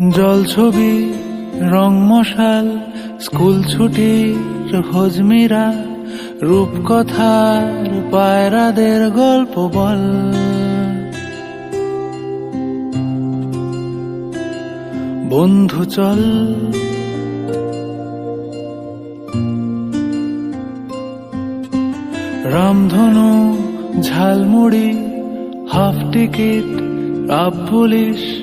জল ছবি, রং মশাল, স্কুল ছুটির হজমিরা রূপকথার পায়রাদের গল্প বল। বন্ধু চল। রামধনু, jhalmuri, half ticket up police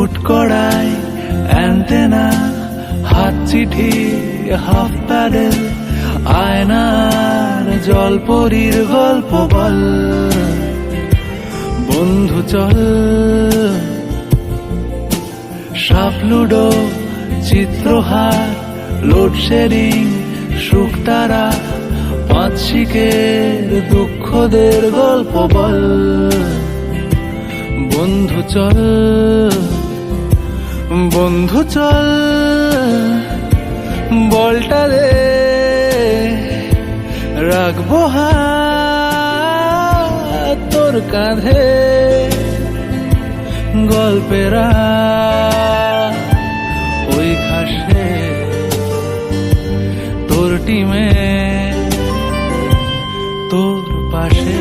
foot কড়াই অ্যান্টেনা হাত চিঠি হাফ প্যাডেল আয়নার জলপরির গল্প বল। বন্ধু, চল। সাপ, লুডো, চিত্রহার লোডশেডিং শুকতারা পাঁচ শিকের দুঃখদের গল্প বল। বন্ধু, চল। বন্ধু চল বলটা দে রাখব তোর কাঁধে গল্পেরা ওই ঘাসে তোর টিমে তোর পাশে।